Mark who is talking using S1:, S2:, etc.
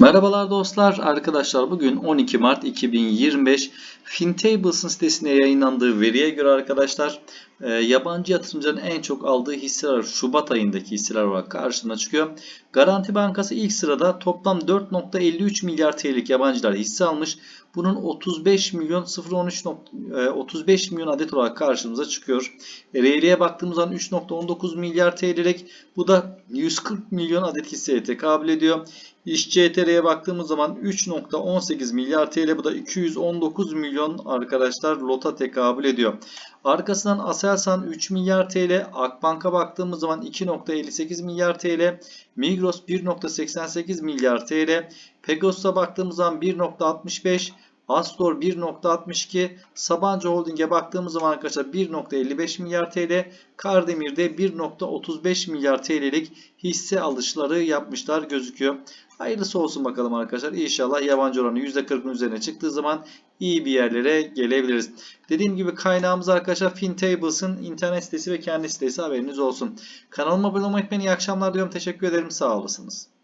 S1: Merhabalar dostlar, arkadaşlar bugün 12 Mart 2025 FinTables'ın sitesinde yayınlandığı veriye göre arkadaşlar e, yabancı yatırımcıların en çok aldığı hisseler Şubat ayındaki hisseler olarak karşımıza çıkıyor. Garanti Bankası ilk sırada toplam 4.53 milyar TL'lik yabancılar hisse almış. Bunun 35 milyon 013 nok- e, 35 milyon adet olarak karşımıza çıkıyor. RL'ye baktığımız zaman 3.19 milyar TL'lik bu da 140 milyon adet hisseye tekabül ediyor. İş CTR'ye baktığımız zaman 3.18 milyar TL bu da 219 milyon arkadaşlar lota tekabül ediyor. Arkasından Aselsan 3 milyar TL, Akbank'a baktığımız zaman 2.58 milyar TL, Migros 1.88 milyar TL, Pegasus'a baktığımız zaman 1.65 Astor 1.62, Sabancı Holding'e baktığımız zaman arkadaşlar 1.55 milyar TL, Kardemir'de 1.35 milyar TL'lik hisse alışları yapmışlar gözüküyor. Hayırlısı olsun bakalım arkadaşlar. İnşallah yabancı oranı %40'ın üzerine çıktığı zaman iyi bir yerlere gelebiliriz. Dediğim gibi kaynağımız arkadaşlar FinTables'ın internet sitesi ve kendi sitesi haberiniz olsun. Kanalıma abone olmayı unutmayın. İyi akşamlar diyorum. Teşekkür ederim. Sağ olasınız.